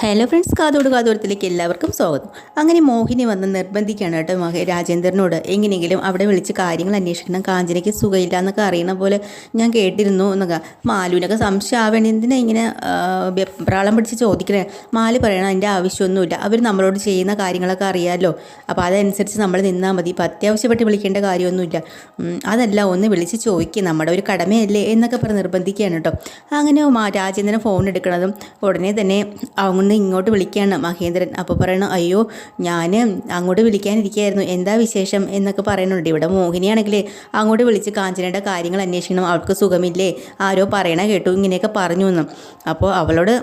Hello friends കാതോട് കാതോരത്തിലേക്ക് എല്ലാവർക്കും സ്വാഗതം. അങ്ങനെ മോഹിനി വന്ന് നിർബന്ധിക്കുകയാണ് കേട്ടോ മഹ രാജേന്ദ്രനോട്. എങ്ങനെയെങ്കിലും അവിടെ വിളിച്ച് കാര്യങ്ങൾ അന്വേഷിക്കണം. കാഞ്ചനയ്ക്ക് സുഖമില്ല എന്നൊക്കെ അറിയണ പോലെ ഞാൻ കേട്ടിരുന്നു എന്നൊക്കെ. മാലുവിനൊക്കെ സംശയം ആവേണ്ട എന്തിനാ ഇങ്ങനെ പ്രാളം പിടിച്ച് ചോദിക്കണേ? മാലു പറയണം അതിന്റെ ആവശ്യമൊന്നുമില്ല. അവർ നമ്മളോട് ചെയ്യുന്ന കാര്യങ്ങളൊക്കെ അറിയാമല്ലോ അപ്പോൾ അതനുസരിച്ച് നമ്മൾ നിന്നാൽ മതി. ഇപ്പം അത്യാവശ്യപ്പെട്ട് വിളിക്കേണ്ട കാര്യമൊന്നുമില്ല. അതല്ല ഒന്ന് വിളിച്ച് ചോദിക്കുക നമ്മുടെ ഒരു കടമയല്ലേ എന്നൊക്കെ പറഞ്ഞ് നിർബന്ധിക്കുകയാണ് കേട്ടോ. അങ്ങനെ രാജേന്ദ്രൻ ഫോൺ എടുക്കണതും ഉടനെ തന്നെ അങ്ങോട്ട് ഇങ്ങോട്ട് വിളിക്കുകയാണ് മഹേന്ദ്രൻ. അപ്പോൾ പറയണം അയ്യോ ഞാൻ അങ്ങോട്ട് വിളിക്കാനിരിക്കുകയായിരുന്നു എന്താ വിശേഷം? എന്നൊക്കെ പറയുന്നുണ്ട് ഇവിടെ മോഹിനിയാണെങ്കിൽ അങ്ങോട്ട് വിളിച്ച് കാഞ്ചനയുടെ കാര്യങ്ങൾ അന്വേഷിക്കണം. അവൾക്ക് സുഖമില്ലേ? ആരോ പറയണ കേട്ടു. ഇങ്ങനെയൊക്കെ പറഞ്ഞു എന്ന് അപ്പോൾ അവളോട്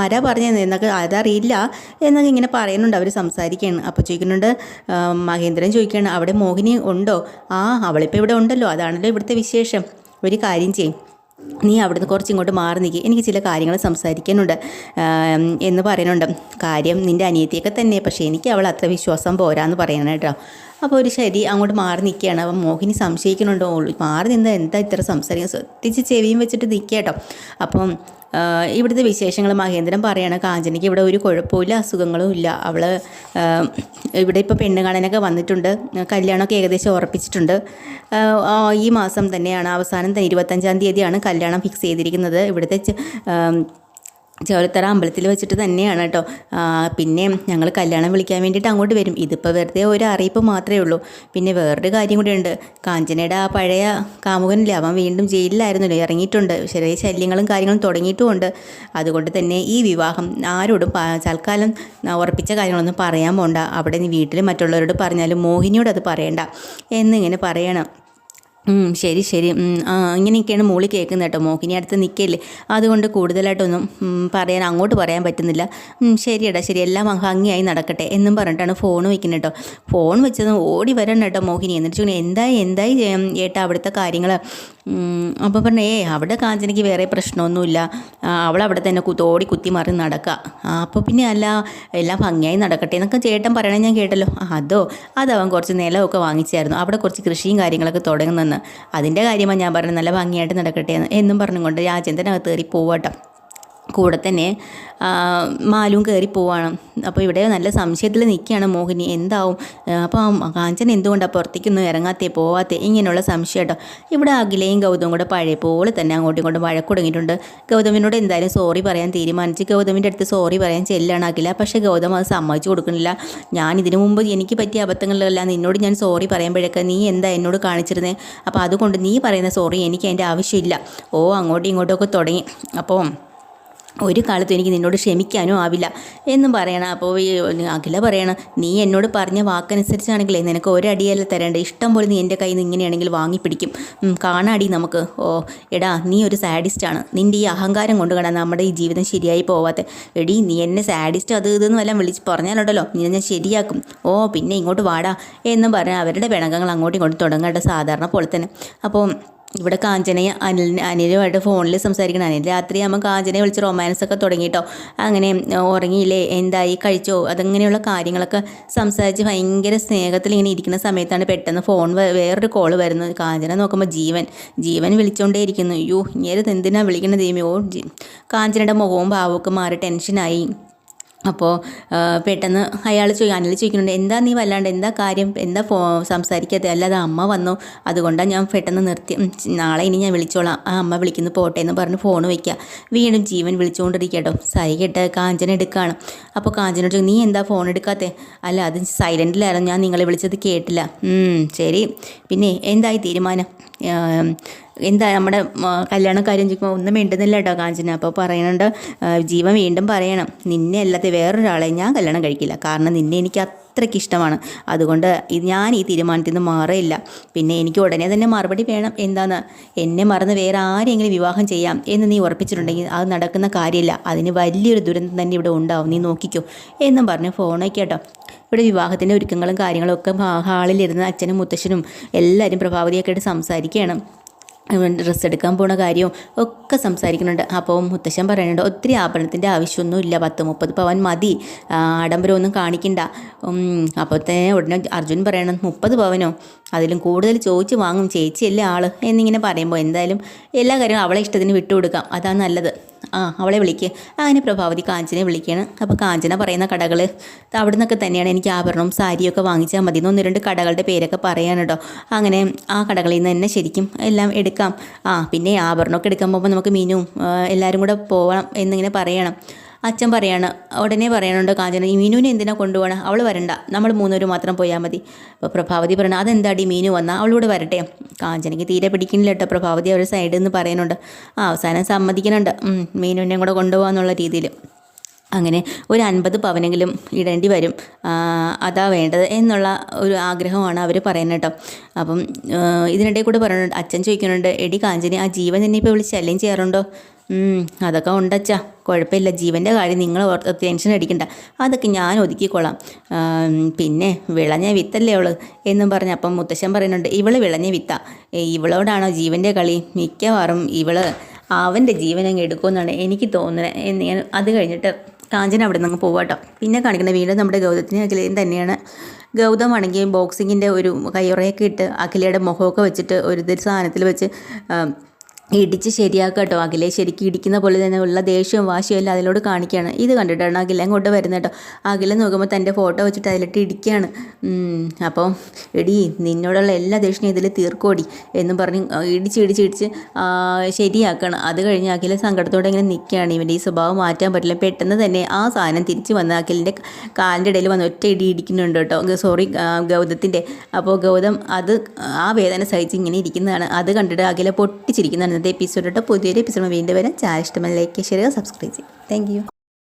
ആരാ പറഞ്ഞത് എന്നൊക്കെ അതറിയില്ല എന്നൊക്കെ ഇങ്ങനെ പറയുന്നുണ്ട്. അവർ സംസാരിക്കുകയാണ് അപ്പോൾ ചോദിക്കുന്നുണ്ട് മഹേന്ദ്രൻ ചോദിക്കുകയാണ് അവിടെ മോഹിനി ഉണ്ടോ? ആ അവളിപ്പോൾ ഇവിടെ ഉണ്ടല്ലോ. അതാണല്ലോ ഇവിടുത്തെ വിശേഷം. ഒരു കാര്യം ചെയ്യും. നീ അവിടുന്ന് കുറച്ച് ഇങ്ങോട്ട് മാറി നിൽക്കുക എനിക്ക് ചില കാര്യങ്ങൾ സംസാരിക്കാനുണ്ട്. എന്ന് പറയുന്നുണ്ട്. കാര്യം നിന്റെ അനിയത്തിയൊക്കെ തന്നെ. പക്ഷേ എനിക്ക് അവൾ അത്ര വിശ്വാസം പോരാന്ന് പറയണം കേട്ടോ. അപ്പോൾ ഒരു ശരി അങ്ങോട്ട് മാറി നിൽക്കുകയാണ്. അപ്പം മോഹിനി സംശയിക്കുന്നുണ്ടോ? മാറി നിന്ന് എന്താ ഇത്ര സംസാരിക്കുക ശ്രദ്ധിച്ച് ചെവിയും വെച്ചിട്ട് നിൽക്കുക കേട്ടോ. അപ്പം ഇവിടുത്തെ വിശേഷങ്ങൾ മഹേന്ദ്രൻ പറയാണ് കാഞ്ചനയ്ക്ക് ഇവിടെ ഒരു കുഴപ്പമില്ല അസുഖങ്ങളും ഇല്ല. അവൾ ഇവിടെ ഇപ്പോൾ പെണ്ണ് കാണാനൊക്കെ വന്നിട്ടുണ്ട്. കല്യാണമൊക്കെ ഏകദേശം ഉറപ്പിച്ചിട്ടുണ്ട്. ഈ മാസം തന്നെയാണ് അവസാനം ഇരുപത്തഞ്ചാം തീയതിയാണ് കല്യാണം ഫിക്സ് ചെയ്തിരിക്കുന്നത്. ഇവിടുത്തെ ചോലത്തറ അമ്പലത്തിൽ വെച്ചിട്ട് തന്നെയാണ് കേട്ടോ. പിന്നെ ഞങ്ങൾ കല്യാണം വിളിക്കാൻ വേണ്ടിയിട്ട് അങ്ങോട്ട് വരും. ഇതിപ്പോൾ വെറുതെ ഒരു അറിയിപ്പ് മാത്രമേ ഉള്ളൂ. പിന്നെ വേറൊരു കാര്യം കൂടി ഉണ്ട്. കാഞ്ചനയുടെ ആ പഴയ കാമുകനില്ലേ അവൻ വീണ്ടും ജയിലിലായിരുന്നല്ലോ ഇറങ്ങിയിട്ടുണ്ട്. ചെറിയ ശല്യങ്ങളും കാര്യങ്ങളും തുടങ്ങിയിട്ടുമുണ്ട്. അതുകൊണ്ട് തന്നെ ഈ വിവാഹം ആരോടും തൽക്കാലം ഉറപ്പിച്ച കാര്യങ്ങളൊന്നും പറയാൻ പോണ്ട. അവിടെ നീ വീട്ടിൽ മറ്റുള്ളവരോട് പറഞ്ഞാലും മോഹിനിയോട് അത് പറയണ്ട. എന്നിങ്ങനെ പറയണം. ശരി ശരി. ആ ഇങ്ങനെയൊക്കെയാണ് മോളി കേൾക്കുന്നത് കേട്ടോ മോഹിനി അടുത്ത് നിൽക്കല്ലേ അതുകൊണ്ട് കൂടുതലായിട്ടൊന്നും പറയാൻ അങ്ങോട്ട് പറയാൻ പറ്റുന്നില്ല. ശരിയെടാ ശരി. എല്ലാം ഭംഗിയായി നടക്കട്ടെ എന്നും പറഞ്ഞിട്ടാണ് ഫോൺ വെക്കുന്നത് കേട്ടോ. ഫോൺ വെച്ചത് ഓടി വരണം കേട്ടോ മോഹിനി. എന്നിട്ട് ചോദിക്കുന്നത് എന്തായി എന്തായി ഏട്ടാ അവിടുത്തെ കാര്യങ്ങൾ അപ്പോൾ പറഞ്ഞു ഏ അവിടെ കാഞ്ചനയ്ക്ക് വേറെ പ്രശ്നമൊന്നുമില്ല. അവൾ അവിടെ തന്നെ കു- ഓടി കുത്തി മാറി നടക്കുക അപ്പോൾ പിന്നെ അല്ല എല്ലാം ഭംഗിയായി നടക്കട്ടെ എന്നൊക്കെ ചേട്ടൻ പറയണേ ഞാൻ കേട്ടല്ലോ. അതോ അതവൻ കുറച്ച് നിലമൊക്കെ വാങ്ങിച്ചായിരുന്നു. അവിടെ കുറച്ച് കൃഷിയും കാര്യങ്ങളൊക്കെ തുടങ്ങുന്നെന്ന്. അതിന്റെ കാര്യമാണ് ഞാൻ പറഞ്ഞത് നല്ല ഭംഗിയായിട്ട് നടക്കട്ടെ എന്നും. പറഞ്ഞുകൊണ്ട് രാജേന്ദ്രനകത്ത് കയറി പോവാട്ടോ. കൂടെ തന്നെ മാലും കയറി പോവാണ്. അപ്പോൾ ഇവിടെ നല്ല സംശയത്തിൽ നിൽക്കുകയാണ് മോഹിനി. എന്താവും? അപ്പോൾ കാഞ്ചൻ എന്തുകൊണ്ടാണ് പുറത്തേക്കൊന്നും ഇറങ്ങാത്തേ പോവാത്തേ? ഇങ്ങനെയുള്ള സംശയം കേട്ടോ. ഇവിടെ അഖിലയും ഗൗതവും കൂടെ പഴയ പോലെ തന്നെ അങ്ങോട്ടും ഇങ്ങോട്ടും വഴക്ക് തുടങ്ങിയിട്ടുണ്ട് ഗൗതമിനോട് എന്തായാലും സോറി പറയാൻ തീരുമാനിച്ച്. ഗൗതമിന്റെ അടുത്ത് സോറി പറയാൻ ചെല്ലാണ് അഖില. പക്ഷേ ഗൗതം അത് സമ്മതിച്ചു കൊടുക്കുന്നില്ല. ഞാൻ ഇതിനു മുമ്പ് എനിക്ക് പറ്റിയ അബദ്ധങ്ങളിലല്ല നിന്നോട് ഞാൻ സോറി പറയുമ്പോഴൊക്കെ നീ എന്താ എന്നോട് കാണിച്ചിരുന്നത് അപ്പോൾ അതുകൊണ്ട് നീ പറയുന്ന സോറി എനിക്ക് അതിന്റെ ആവശ്യമില്ല. ഓ അങ്ങോട്ടും ഇങ്ങോട്ടും ഒക്കെ തുടങ്ങി. അപ്പോൾ ഒരു കാലത്തും എനിക്ക് നിന്നോട് ക്ഷമിക്കാനും ആവില്ല എന്നും പറയണം. അപ്പോൾ ഈ അഖില പറയണം നീ എന്നോട് പറഞ്ഞ വാക്കനുസരിച്ചാണെങ്കിലേ നിനക്ക് ഒരടിയല്ല തരേണ്ട ഇഷ്ടം പോലെ നീ എന്റെ കയ്യിൽ നിന്ന് ഇങ്ങനെയാണെങ്കിൽ വാങ്ങിപ്പിടിക്കും. കാണാടി നമുക്ക്. ഓ എടാ നീ ഒരു സാഡിസ്റ്റാണ് നിന്റെ ഈ അഹങ്കാരം കൊണ്ട് കാണാൻ നമ്മുടെ ഈ ജീവിതം ശരിയായി പോവാത്ത. എടി നീ എന്നെ സാഡിസ്റ്റ് അത് ഇതെന്ന് വല്ലതും വിളിച്ച് പറഞ്ഞാലുണ്ടല്ലോ. നീ ഞാൻ ശരിയാക്കും. ഓ പിന്നെ ഇങ്ങോട്ട് വാടാ എന്നും പറഞ്ഞാൽ അവരുടെ പിണക്കങ്ങൾ അങ്ങോട്ടും ഇങ്ങോട്ടും തുടങ്ങേണ്ട സാധാരണ പോലെ തന്നെ. അപ്പോൾ ഇവിടെ കാഞ്ചനയെ അനിൽ അനിലുമായിട്ട് ഫോണിൽ സംസാരിക്കണം. അനിൽ രാത്രിയാകുമ്പോൾ കാഞ്ചനയെ വിളിച്ച് റൊമാൻസ് ഒക്കെ തുടങ്ങിയിട്ടോ. അങ്ങനെ ഉറങ്ങിയില്ലേ? എന്തായി? കഴിച്ചോ? അതങ്ങനെയുള്ള കാര്യങ്ങളൊക്കെ സംസാരിച്ച് ഭയങ്കര സ്നേഹത്തിൽ ഇങ്ങനെ ഇരിക്കുന്ന സമയത്താണ് പെട്ടെന്ന് ഫോൺ വേറൊരു കോൾ വരുന്നത്. കാഞ്ചന നോക്കുമ്പോൾ ജീവൻ ജീവൻ വിളിച്ചുകൊണ്ടേ ഇരിക്കുന്നു അയ്യോ ഇങ്ങനെ എന്തിനാണ് വിളിക്കുന്നത് ഓ കാഞ്ചനയുടെ മുഖവും ഭാവമൊക്കെ മാറി ടെൻഷനായി. അപ്പോൾ പെട്ടെന്ന് അയാൾ ചോദിക്കും അനിൽ ചോദിക്കുന്നുണ്ട് എന്താ നീ വല്ലാണ്ട് എന്താ കാര്യം? എന്താ ഫോ സംസാരിക്കാതെ അല്ലാതെ അമ്മ വന്നു. അതുകൊണ്ടാണ് ഞാൻ പെട്ടെന്ന് നിർത്തി. നാളെ ഇനി ഞാൻ വിളിച്ചോളാം. ആ അമ്മ വിളിക്കുന്നു പോട്ടെ എന്ന് പറഞ്ഞ് ഫോൺ വയ്ക്കുക വീണ്ടും ജീവൻ വിളിച്ചുകൊണ്ടിരിക്കട്ടോ കേട്ടോ സൈകിട്ട് കാഞ്ചന എടുക്കുകയാണ് അപ്പോൾ കാഞ്ചനോട് ചോദിക്കും, നീ എന്താ ഫോൺ എടുക്കാത്തേ? അല്ല അത് സൈലന്റിലായിരുന്നു ഞാൻ നിങ്ങളെ വിളിച്ചത് കേട്ടില്ല. ശരി. പിന്നെ എന്തായി തീരുമാനം? എന്താ നമ്മുടെ കല്യാണ കല്യാണക്കാര്യം ചോദിക്കുമ്പോൾ ഒന്നും മിണ്ടുന്നില്ല കേട്ടോ കാഞ്ചന. അപ്പോൾ പറയുന്നുണ്ട് ജീവൻ വീണ്ടും പറയണം. നിന്നെ അല്ലാതെ വേറൊരാളെ ഞാൻ കല്യാണം കഴിക്കില്ല. കാരണം നിന്നെ എനിക്ക് അത്രയ്ക്ക് ഇഷ്ടമാണ്. അതുകൊണ്ട് ഞാൻ ഈ തീരുമാനത്തിൽ നിന്ന് മാറില്ല പിന്നെ എനിക്ക് ഉടനെ തന്നെ മറുപടി വേണം. എന്താണ് എന്നെ മറന്ന് വേറെ ആരെങ്കിലും വിവാഹം ചെയ്യാം എന്ന് നീ ഉറപ്പിച്ചിട്ടുണ്ടെങ്കിൽ അത് നടക്കുന്ന കാര്യമില്ല അതിന് വലിയൊരു ദുരന്തം തന്നെ ഇവിടെ ഉണ്ടാവും. നീ നോക്കിക്കോ. എന്നും പറഞ്ഞ് ഫോണൊക്കെ കേട്ടോ. ഇവിടെ വിവാഹത്തിന്റെ ഒരുക്കങ്ങളും കാര്യങ്ങളും ഒക്കെ ഹാളിലിരുന്ന് അച്ഛനും മുത്തശ്ശനും എല്ലാവരും പ്രഭാവതിയൊക്കെ ആയിട്ട് സംസാരിക്കുകയാണ്. ഡ്രസ്സ് എടുക്കാൻ പോണ കാര്യവും ഒക്കെ സംസാരിക്കുന്നുണ്ട്. അപ്പോൾ മുത്തശ്ശൻ പറയുന്നുണ്ട് ഒത്തിരി ആഭരണത്തിന്റെ ആവശ്യമൊന്നുമില്ല പത്ത് മുപ്പത് പവൻ മതി. ആഡംബരമൊന്നും കാണിക്കണ്ട. തന്നെ ഉടനെ അർജുൻ പറയണം മുപ്പത് പവനോ? അതിലും കൂടുതൽ ചോദിച്ച് വാങ്ങും ചേച്ചിയല്ലേ ആൾ എന്നിങ്ങനെ പറയുമ്പോൾ എന്തായാലും എല്ലാ കാര്യങ്ങളും അവളെ ഇഷ്ടത്തിന് വിട്ടുകൊടുക്കാം. അതാണ് നല്ലത്. ആ അവളെ വിളിക്കുക അങ്ങനെ പ്രഭാവതി കാഞ്ചനെ വിളിക്കുകയാണ് അപ്പോൾ കാഞ്ചന പറയുന്ന കടകൾ അവിടെ നിന്നൊക്കെ തന്നെയാണ്. എനിക്ക് ആഭരണവും സാരിയൊക്കെ വാങ്ങിച്ചാൽ മതി. ഒന്ന് രണ്ട് കടകളുടെ പേരൊക്കെ പറയാൻ കേട്ടോ. അങ്ങനെ ആ കടകളിൽ നിന്ന് തന്നെ ശരിക്കും എല്ലാം എടുക്കാം. ആ പിന്നെ ആഭരണമൊക്കെ എടുക്കാൻ പോകുമ്പോൾ നമുക്ക് മീനും എല്ലാവരും കൂടെ പോകണം എന്നിങ്ങനെ പറയണം. അച്ഛൻ പറയാണ് ഉടനെ പറയാനുണ്ട് കാഞ്ചന ഈ മീനുവിനെ എന്തിനാ കൊണ്ടുപോകണം അവൾ വരണ്ട. നമ്മൾ മൂന്നുപേരും മാത്രം പോയാൽ മതി. അപ്പോൾ പ്രഭാവതി പറയണം അതെന്താടി മീനു വന്നാൽ അവളോട് വരട്ടെ. കാഞ്ചനയ്ക്ക് തീരെ പിടിക്കുന്നില്ല കേട്ടോ പ്രഭാവതി അവരുടെ സൈഡിൽ നിന്ന് പറയുന്നുണ്ട്. ആ അവസാനം സമ്മതിക്കുന്നുണ്ട്. മീനുവിനെയും കൂടെ കൊണ്ടുപോകാന്നുള്ള രീതിയിൽ അങ്ങനെ ഒരു അൻപത് പവനെങ്കിലും ഇടേണ്ടി വരും. അതാ വേണ്ടത് എന്നുള്ള ഒരു ആഗ്രഹമാണ് അവർ പറയുന്നത് കേട്ടോ. അപ്പം ഇതിനിടയിൽ കൂടെ പറയുന്നുണ്ട് അച്ഛൻ ചോദിക്കുന്നുണ്ട് എടി കാഞ്ചനി ആ ജീവൻ നിന്നെ ഇപ്പോൾ വിളിച്ച് ശല്യം ചെയ്യാറുണ്ടോ? അതൊക്കെ ഉണ്ടച്ചാ. കുഴപ്പമില്ല. ജീവന്റെ കാര്യം നിങ്ങൾ ഓർത്ത് ടെൻഷൻ അടിക്കണ്ട. അതൊക്കെ ഞാൻ ഒതുക്കിക്കൊള്ളാം പിന്നെ വിളഞ്ഞ വിത്തല്ലേ അവൾ എന്നും പറഞ്ഞ് അപ്പം മുത്തശ്ശൻ പറയുന്നുണ്ട് ഇവൾ വിളഞ്ഞ വിത്ത. ഇവളോടാണോ ജീവന്റെ കളി? മിക്കവാറും ഇവൾ അവന്റെ ജീവൻ അങ്ങ് എടുക്കുമെന്നാണ് എനിക്ക് തോന്നുന്നത് എന്ന് ഞാൻ അത് കഴിഞ്ഞിട്ട് കാഞ്ചന അവിടെ നിന്ന് പോവാട്ടോ. പിന്നെ കാണിക്കുന്ന വീണ്ടും നമ്മുടെ ഗൗതത്തിന് അഖിലയും തന്നെയാണ്. ഗൗതമാണെങ്കിൽ ബോക്സിങ്ങിന്റെ ഒരു കയ്യുറയൊക്കെ ഇട്ട് അഖിലയുടെ മുഖമൊക്കെ വെച്ചിട്ട് ഒരു സാധനത്തിൽ വെച്ച് ഇടിച്ച് ശരിയാക്കുക കേട്ടോ. അഖിലെ ശരിക്കും ഇടിക്കുന്ന പോലെ തന്നെ ഉള്ള ദേഷ്യവും വാശിയും എല്ലാം അതിലോട് കാണിക്കുകയാണ്. ഇത് കണ്ടിട്ടാണ് അഖില അങ്ങോട്ട് വരുന്നത് കേട്ടോ. അഖില നോക്കുമ്പോൾ തന്റെ ഫോട്ടോ വെച്ചിട്ട് അതിലിട്ട് ഇടിക്കുകയാണ്. അപ്പോൾ എടി നിന്നോടുള്ള എല്ലാ ദേഷ്യവും ഇതിൽ തീർക്കോടി എന്ന് പറഞ്ഞ് ഇടിച്ച് ഇടിച്ച് ഇടിച്ച് ശരിയാക്കണം. അത് കഴിഞ്ഞ് അഖില സങ്കടത്തോടെ ഇങ്ങനെ നിൽക്കുകയാണ് ഇവന്റെ ഈ സ്വഭാവം മാറ്റാൻ പറ്റില്ല. പെട്ടെന്ന് തന്നെ ആ സാധനം തിരിച്ച് വന്ന് അഖിലിന്റെ കാലിന്റെ ഇടയിൽ വന്ന് ഒറ്റ ഇടി ഇടിക്കുന്നുണ്ട് കേട്ടോ. സോറി ഗൗതത്തിന്റെ അപ്പോൾ ഗൗതം അത് ആ വേദന സഹിച്ച് ഇങ്ങനെ ഇരിക്കുന്നതാണ്. അത് കണ്ടിട്ട് അഖില പൊട്ടിച്ചിരിക്കുന്നതാണ് ഇന്നത്തെ എപ്പിസോഡ് പുതിയൊരു എപ്പിസോഡ് വീണ്ടും വരാം. ചാനൽ ഇഷ്ടമല്ല ലൈക്ക് ചെയ്യുക സബ്സ്ക്രൈബ് ചെയ്യും. താങ്ക്